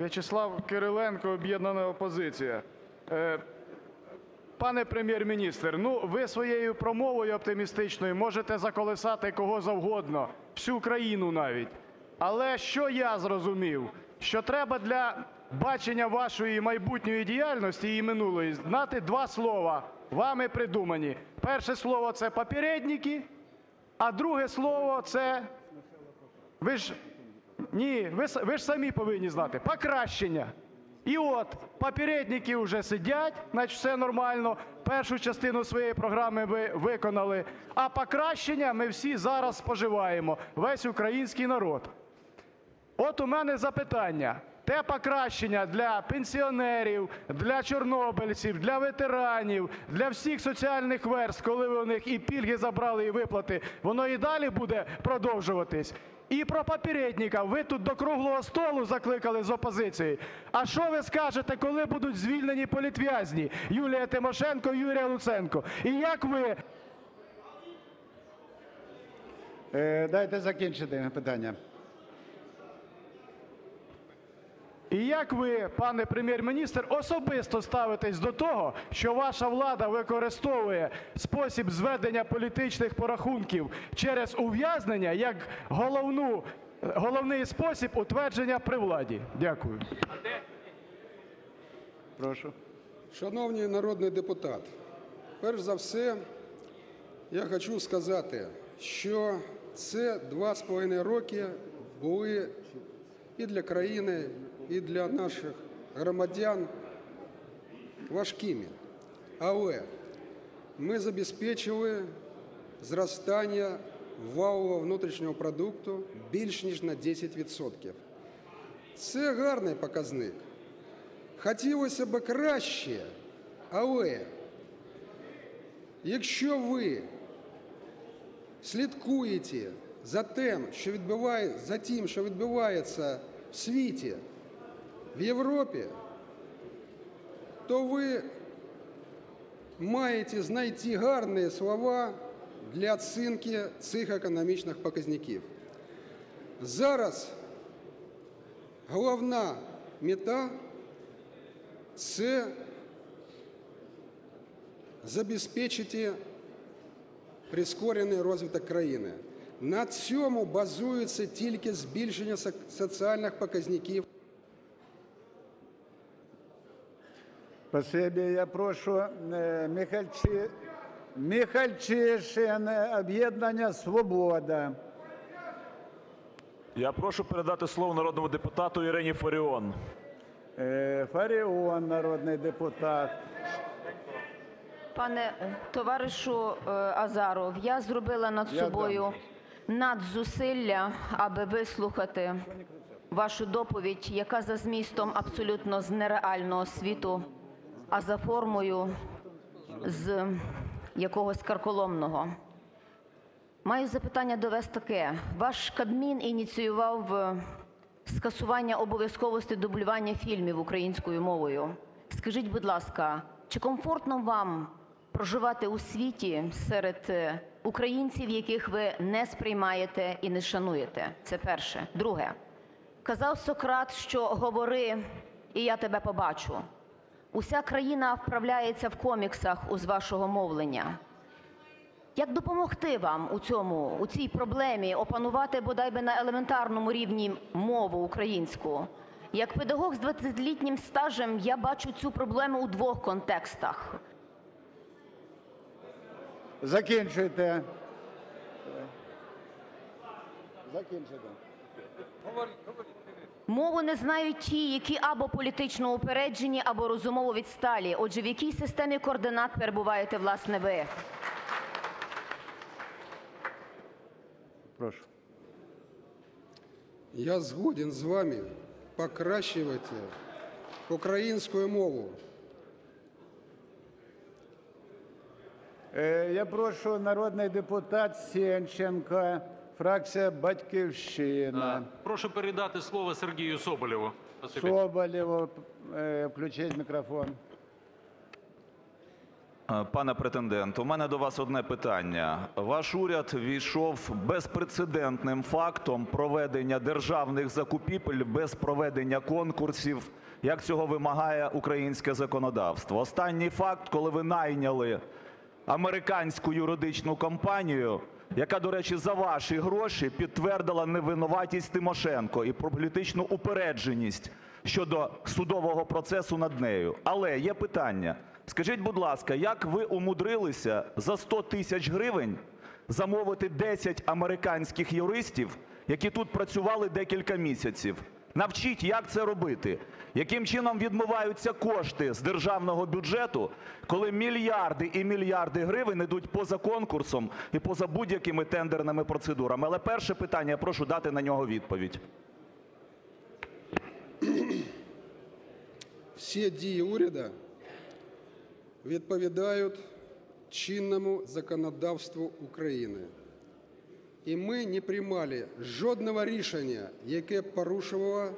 В'ячеслав Кириленко, об'єднана опозиція. Е, Пане Прем'єр-міністр, ну ви своєю промовою оптимістичною можете заколисати кого завгодно, всю країну навіть. Але що я зрозумів? Що треба для бачення вашої майбутньої діяльності і минулої знати два слова, вами придумані. Перше слово – це "попередники", а друге слово – це ви ж ні, ви, ж самі повинні знати. Покращення. І от попередники вже сидять, значить все нормально. Першу частину своєї програми ви виконали. А покращення ми всі зараз споживаємо, весь український народ. От у мене запитання. Те покращення для пенсіонерів, для чорнобильців, для ветеранів, для всіх соціальних верств, коли ви у них і пільги забрали, і виплати, воно і далі буде продовжуватись? І про "попєрєдніков" Ви тут до круглого столу закликали з опозиції. А що ви скажете, коли будуть звільнені політв'язні Юлія Тимошенко, Юрій Луценко? І як ви Е, Дайте закінчити питання. І як ви, пане Прем'єр-міністр, особисто ставитесь до того, що ваша влада використовує спосіб зведення політичних порахунків через ув'язнення як головну, головний спосіб утвердження при владі? Дякую. Прошу. Шановний народний депутат, перш за все, я хочу сказати, що це два з половиною роки були і для країни, і для наших громадян важкими. Але ми забезпечили зростання валового внутрішнього продукту більш ніж на 10%. Це гарний показник. Хотілося б краще, але якщо ви слідкуєте за тим, що відбуває, за тим, що відбувається в світі, в Європі, то ви маєте знайти гарні слова для оцінки цих економічних показників. Зараз головна мета це забезпечити прискорений розвиток країни. На цьому базується тільки збільшення соціальних показників. Спасибі. Я прошу е, Михальчи... Михальчишин, об'єднання «Свобода». Я прошу передати слово народному депутату Ірині Фаріон. Е, Фаріон, народний депутат. Пане е, товаришу Азаров, я зробила над собою надзусилля, аби вислухати вашу доповідь, яка за змістом абсолютно з нереального світу, а за формою з якогось карколомного. Маю запитання до вас таке. Ваш Кабмін ініціював е, скасування обов'язковості дублювання фільмів українською мовою. Скажіть, будь ласка, чи комфортно вам проживати у світі серед е, українців, яких ви не сприймаєте і не шануєте? Це перше. Друге. Казав Сократ, що говори, і я тебе побачу. Уся країна вправляється в коміксах з вашого мовлення. Як допомогти вам у цьому, у цій проблемі опанувати бодай би на елементарному рівні мову українську? Як педагог з 20-літнім стажем я бачу цю проблему у двох контекстах. Закінчуйте. Закінчуйте. Мову не знають ті, які або політично упереджені, або розумово відсталі. Отже, в якій системі координат перебуваєте, власне, ви? Прошу. Я згоден з вами покращувати українську мову. Е, Я прошу народний депутат Сенченко, фракція «Батьківщина». Прошу передати слово Сергію Соболєву. Соболєву, е, включіть мікрофон. Е, Пане претендент, у мене до вас одне питання. Ваш уряд війшов безпрецедентним фактом проведення державних закупівель без проведення конкурсів, як цього вимагає українське законодавство. Останній факт, коли ви найняли американську юридичну компанію, яка, до речі, за ваші гроші підтвердила невинуватість Тимошенко і політичну упередженість щодо судового процесу над нею. Але є питання. Скажіть, будь ласка, як ви умудрилися за 100 тисяч гривень замовити 10 американських юристів, які тут працювали декілька місяців? Навчіть, як це робити. Яким чином відмиваються кошти з державного бюджету, коли мільярди і мільярди гривень йдуть поза конкурсом і поза будь-якими тендерними процедурами? Але перше питання, я прошу дати на нього відповідь. Всі дії уряду відповідають чинному законодавству України. І ми не приймали жодного рішення, яке порушувало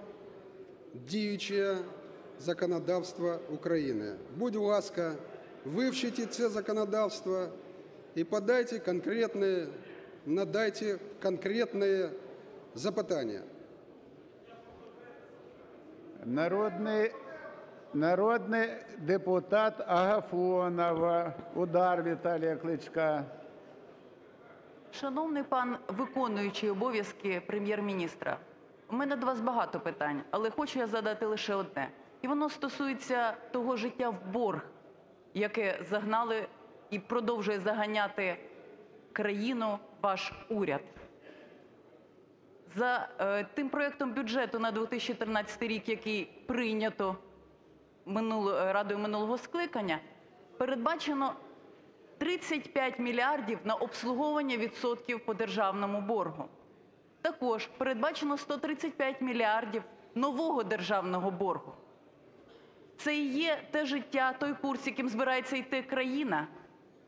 діюче законодавство України. Будь ласка, вивчіть це законодавство і подайте конкретне, надайте конкретне запитання. Народний, народний депутат Агафонова. Удар Віталія Кличка. Шановний пан виконуючий обов'язки прем'єр-міністра, у мене до вас багато питань, але хочу я задати лише одне. І воно стосується того життя в борг, яке загнали і продовжує заганяти країну ваш уряд. За е, тим проектом бюджету на 2013 рік, який прийнято минуло, Радою минулого скликання, передбачено 35 мільярдів на обслуговування відсотків по державному боргу. Також передбачено 135 мільярдів нового державного боргу. Це і є те життя, той курс, яким збирається йти країна.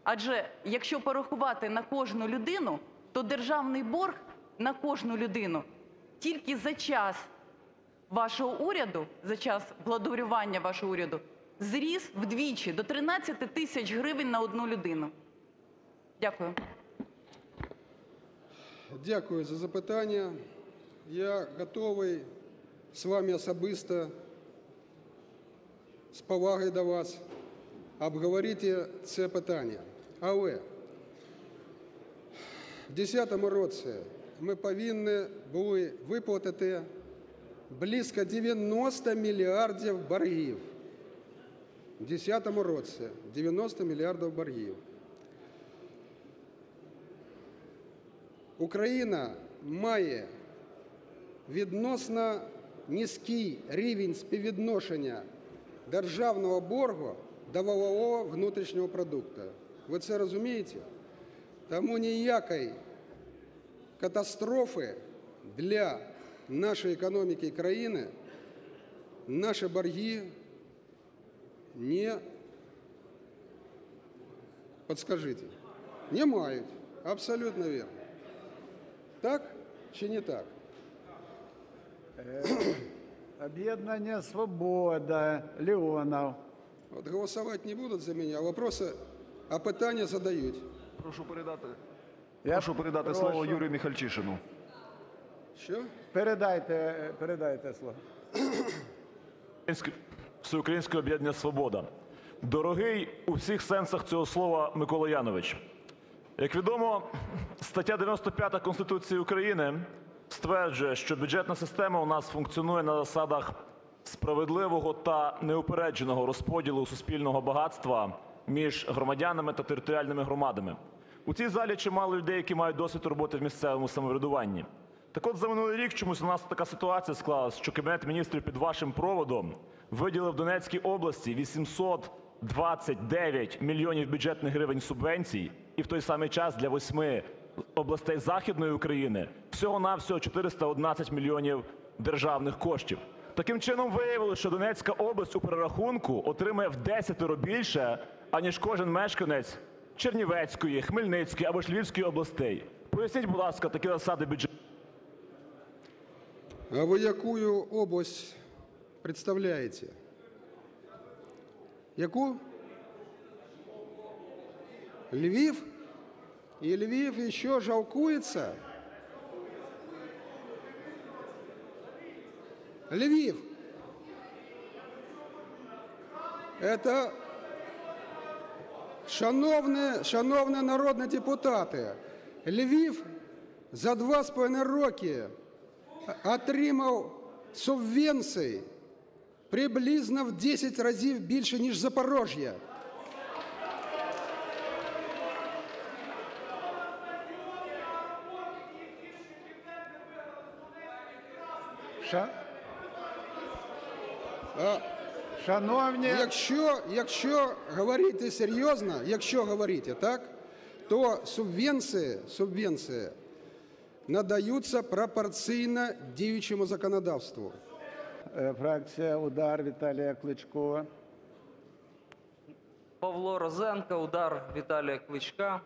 Адже якщо порахувати на кожну людину, то державний борг на кожну людину тільки за час вашого уряду, за час владарювання вашого уряду, зріс вдвічі до 13 тисяч гривень на одну людину. Дякую. Дякую за запитання. Я готовий з вами особисто, з повагою до вас, обговорити це питання. Але в 2010 році ми повинні були виплатити близько 90 мільярдів боргів. У 2010 році 90 мільярдів боргів. Україна має відносно низький рівень співвідношення державного боргу до валового внутрішнього продукту. Ви це розумієте? Тому ніякої катастрофи для нашої економіки країни наші борги не подскажите, не мають. Абсолютно вірно. Так чи не так? Об'єднання Свобода. Леонов. От голосувати не будуть за мене, а вопроси, а питання задають. Прошу передати, Я прошу передати слово. Юрію Міхальчишину. Що? Передайте, передайте слово. Всеукраїнське об'єднання «Свобода». Дорогий у всіх сенсах цього слова Микола Янович, як відомо, стаття 95 Конституції України стверджує, що бюджетна система у нас функціонує на засадах справедливого та неупередженого розподілу суспільного багатства між громадянами та територіальними громадами. У цій залі чимало людей, які мають досвід роботи в місцевому самоврядуванні. Так от за минулий рік чомусь у нас така ситуація склалась, що Кабінет Міністрів під вашим проводом виділив Донецькій області 829 мільйонів бюджетних гривень субвенцій, і в той самий час для восьми областей Західної України всього-навсього 411 мільйонів державних коштів. Таким чином виявилося, що Донецька область у перерахунку отримає в десятеро більше, аніж кожен мешканець Чернівецької, Хмельницької або ж Львівської областей. Поясніть, будь ласка, такі засади бюджету. А ви яку область представляєте? Яку? Львив, и Львив еще жалкуется. Львів. Это, шановні, шановні народні депутати, Львів за два з половиною роки отримав субвенцій приблизно в 10 разів більше, ніж Запорожжя. Ша- А Шановні, Якщо, якщо говорити серйозно, якщо говорити так, то субвенції, субвенції надаються пропорційно діючому законодавству. е, фракція Удар Віталія Кличко. Павло Розенко, удар Віталія Кличка.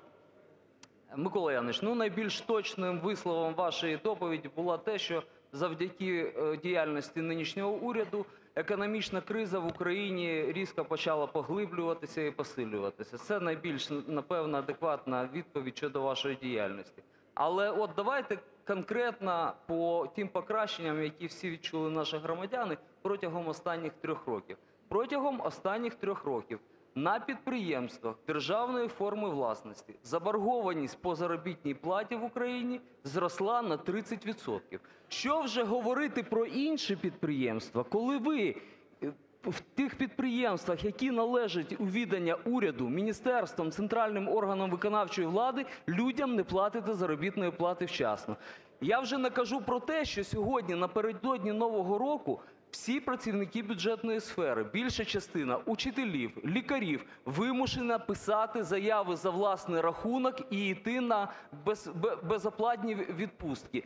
Микола Янович, ну найбільш точним висловом вашої доповіді було те, що завдяки е, діяльності нинішнього уряду економічна криза в Україні різко почала поглиблюватися і посилюватися. Це найбільш напевно адекватна відповідь щодо вашої діяльності. Але от давайте конкретно по тим покращенням, які всі відчули наші громадяни протягом останніх трьох років. Протягом останніх трьох років на підприємствах державної форми власності заборгованість по заробітній платі в Україні зросла на 30%. Що вже говорити про інші підприємства, коли ви е, в тих підприємствах, які належать у відання уряду, міністерством, центральним органам виконавчої влади, людям не платите заробітної плати вчасно. Я вже не кажу про те, що сьогодні, напередодні Нового року, всі працівники бюджетної сфери, більша частина учителів, лікарів вимушена писати заяви за власний рахунок і йти на без, безоплатні відпустки.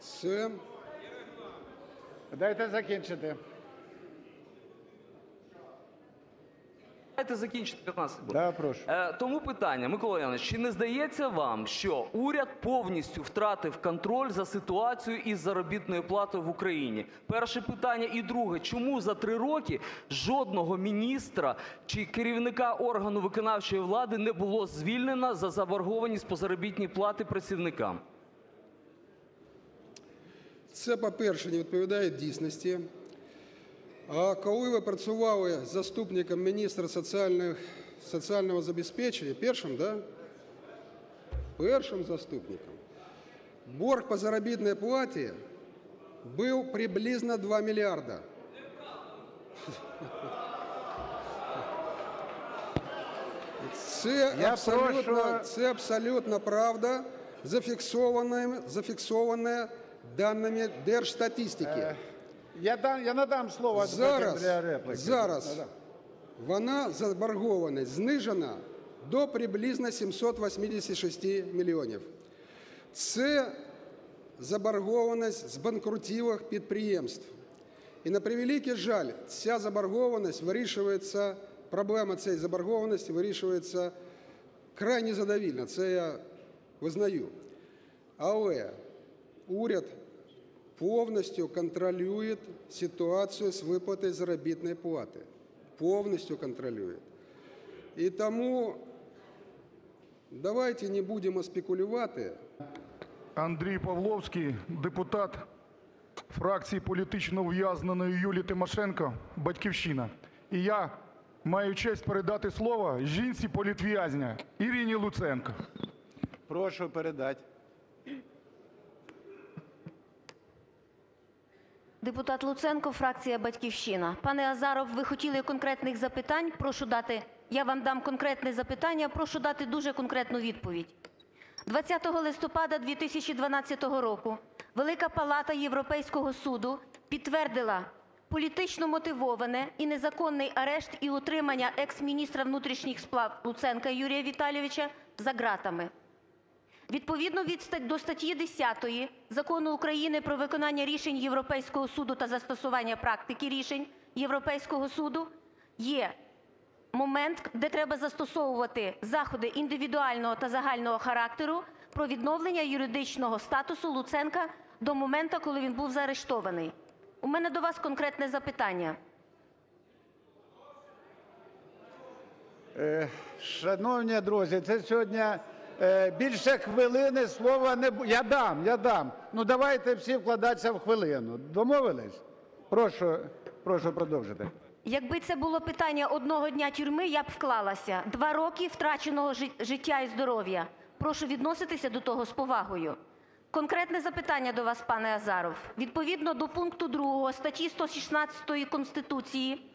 Це Дайте закінчити. Дайте закінчити 15 секунд. Да, прошу. Е, тому питання, Микола Янович, чи не здається вам, що уряд повністю втратив контроль за ситуацією із заробітною платою в Україні? Перше питання. І друге, чому за три роки жодного міністра чи керівника органу виконавчої влади не було звільнено за заборгованість по заробітній платі працівникам? Це, по-перше, не відповідає дійсності. А коли ви працювали заступником міністра соціальних, соціального забезпечення, першим, да? Першим заступником, борг по заробітній платі був приблизно 2 мільярда. Це Я абсолютно, прошу- це абсолютно правда, зафіксоване, зафіксоване даними Держстатистики. Я, дам, я надам слово Зараз, для репліки. зараз Надам. вона заборгованість знижена до приблизно 786 мільйонів. Це заборгованість з банкрутілих підприємств. І на превеликий жаль, ця заборгованість вирішується, проблема цієї заборгованості вирішується крайне задовільно, це я визнаю. Але уряд повністю контролює ситуацію з виплатою заробітної плати. Повністю контролює. І тому давайте не будемо спекулювати. Андрій Павловський, депутат фракції політично ув'язненої Юлії Тимошенко "Батьківщина". І я маю честь передати слово жінці політв'язня Ірині Луценко. Прошу передати. Депутат Луценко, фракція "Батьківщина". Пане Азаров, ви хотіли конкретних запитань? Прошу дати. Я вам дам конкретне запитання, прошу дати дуже конкретну відповідь. 20 листопада 2012 року Велика Палата Європейського суду підтвердила політично мотивоване і незаконний арешт і утримання екс-міністра внутрішніх справ Луценка Юрія Віталійовича за ґратами. Відповідно до статті 10 Закону України "Про виконання рішень Європейського суду та застосування практики рішень Європейського суду" є момент, де треба застосовувати заходи індивідуального та загального характеру про відновлення юридичного статусу Луценка до моменту, коли він був заарештований. У мене до вас конкретне запитання. Е, Шановні друзі, це сьогодні більше хвилини слова не буде. Я дам, я дам. Ну давайте всі вкладатися в хвилину. Домовились? Прошу, прошу продовжити. Якби це було питання одного дня тюрми, я б вклалася. Два роки втраченого жи- життя і здоров'я. Прошу відноситися до того з повагою. Конкретне запитання до вас, пане Азаров. Відповідно до пункту 2 статті 116 Конституції,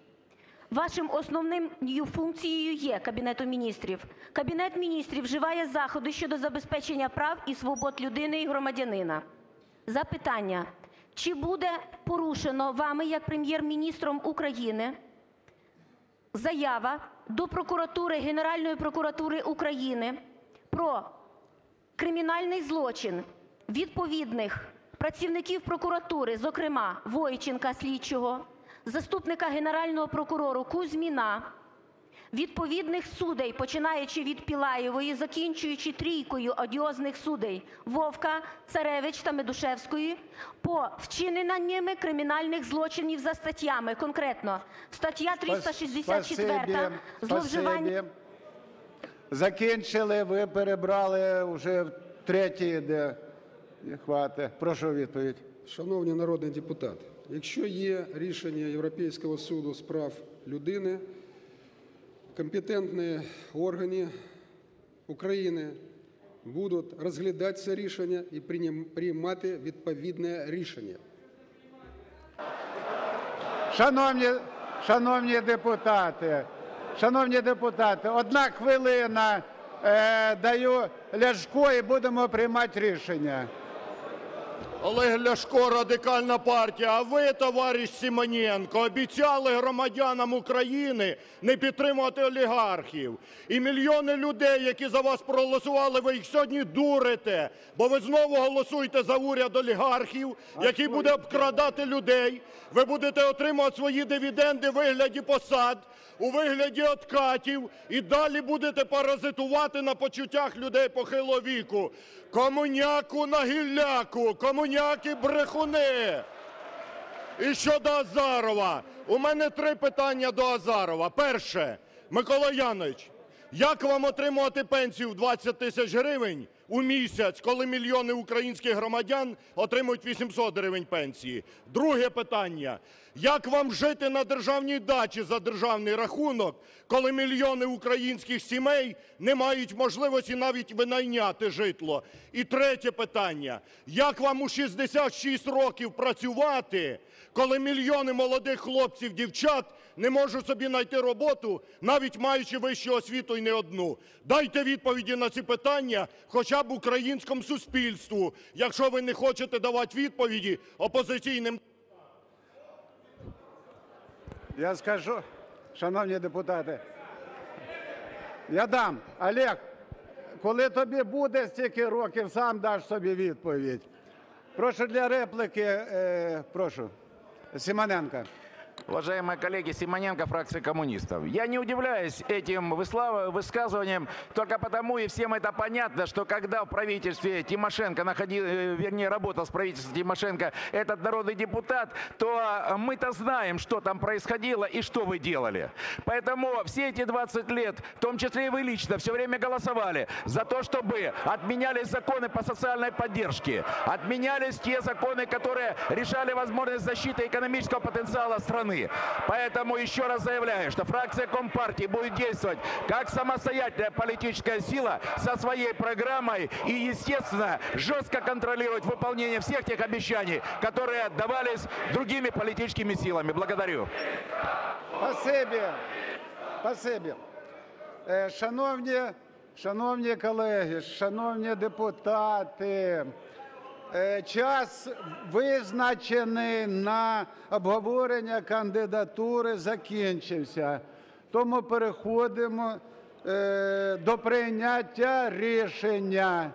вашим основною функцією є Кабінету міністрів. Кабінет міністрів вживає заходи щодо забезпечення прав і свобод людини і громадянина. Запитання. Чи буде порушено вами як Прем'єр-міністром України заява до прокуратури, Генеральної прокуратури України про кримінальний злочин відповідних працівників прокуратури, зокрема Войченка слідчого, заступника Генерального прокурора Кузьміна, відповідних судей, починаючи від Пілаєвої, закінчуючи трійкою одіозних судей Вовка, Царевич та Медушевської, по вчинення ними кримінальних злочинів за статтями. Конкретно, стаття 364 зловживання. Спасибі. Закінчили, ви перебрали вже третій, де хватить. Прошу відповідь. Шановні народні депутати, якщо є рішення Європейського суду з прав людини, компетентні органи України будуть розглядати це рішення і приймати відповідне рішення. Шановні, шановні депутати, шановні депутати, одна хвилина е, даю Ляшко і будемо приймати рішення. Олег Ляшко, Радикальна партія. А ви, товариш Симоненко, обіцяли громадянам України не підтримувати олігархів. І мільйони людей, які за вас проголосували, ви їх сьогодні дурите, бо ви знову голосуєте за уряд олігархів, який буде обкрадати людей. Ви будете отримувати свої дивіденди в вигляді посад, у вигляді откатів і далі будете паразитувати на почуттях людей похилого віку. Комуняку на гілляку, комуняки брехуни. І щодо Азарова. У мене три питання до Азарова. Перше. Микола Янович, як вам отримувати пенсію в 20 тисяч гривень у місяць, коли мільйони українських громадян отримують 800 гривень пенсії? Друге питання. Як вам жити на державній дачі за державний рахунок, коли мільйони українських сімей не мають можливості навіть винайняти житло? І третє питання. Як вам у 66 років працювати, коли мільйони молодих хлопців, дівчат не можуть собі знайти роботу, навіть маючи вищу освіту і не одну? Дайте відповіді на ці питання хоча б українському суспільству, якщо ви не хочете давати відповіді опозиційним Я скажу, шановні депутати, я дам. Олег, коли тобі буде стільки років, сам даш собі відповідь. Прошу для репліки, е, прошу, Симоненко. Уважаемые коллеги, Симоненко, фракция коммунистов. Я не удивляюсь этим высказываниям только потому, и всем это понятно, что когда в правительстве Тимошенко, находил, э, вернее, работал с правительством Тимошенко этот народный депутат, то э, мы-то знаем, что там происходило и что вы делали. Поэтому все эти 20 лет, в том числе и вы лично, все время голосовали за то, чтобы отменялись законы по социальной поддержке, отменялись те законы, которые решали возможность защиты экономического потенциала страны Поэтому еще раз заявляю, что фракция Компартии будет действовать как самостоятельная политическая сила со своей программой и, естественно, жестко контролировать выполнение всех тех обещаний, которые давались другими политическими силами. Благодарю. Спасибі. Спасибі. Е, Шановні, шановні колеги, шановні депутати, е, час визначений на обговорення кандидатури закінчився. Тому переходимо е, до прийняття рішення.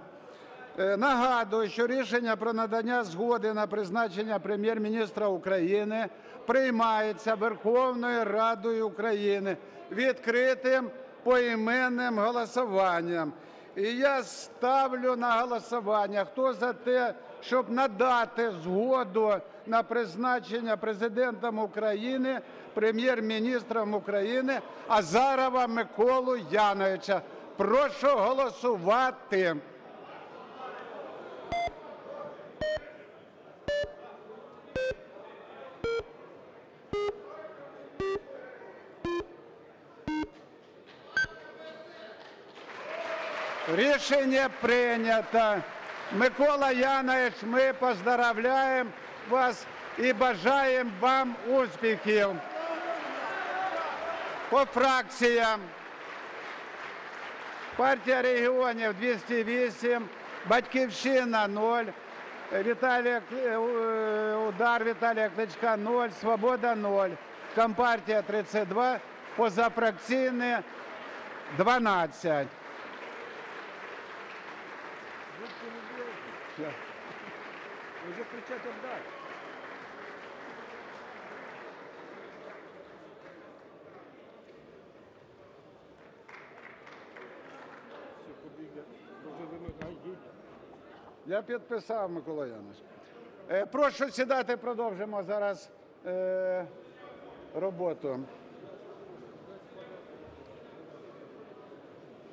Е, Нагадую, що рішення про надання згоди на призначення Прем'єр-міністра України приймається Верховною Радою України відкритим поіменним голосуванням. І я ставлю на голосування. Хто за те, щоб надати згоду на призначення Президентом України, Прем'єр-міністром України Азарова Миколу Яновича? Прошу голосувати. Рішення прийнято. Микола Янович, ми поздравляємо вас і бажаємо вам успіхів. По фракціям. Партія регіонів 208, Батьківщина 0, Віталія, е, Удар Віталія Кличка 0, Свобода 0, Компартія 32, позафракційні 12. Уже кричать отдать. Я підписав, Микола Янович. Е, Прошу сідати, продовжимо зараз е, роботу.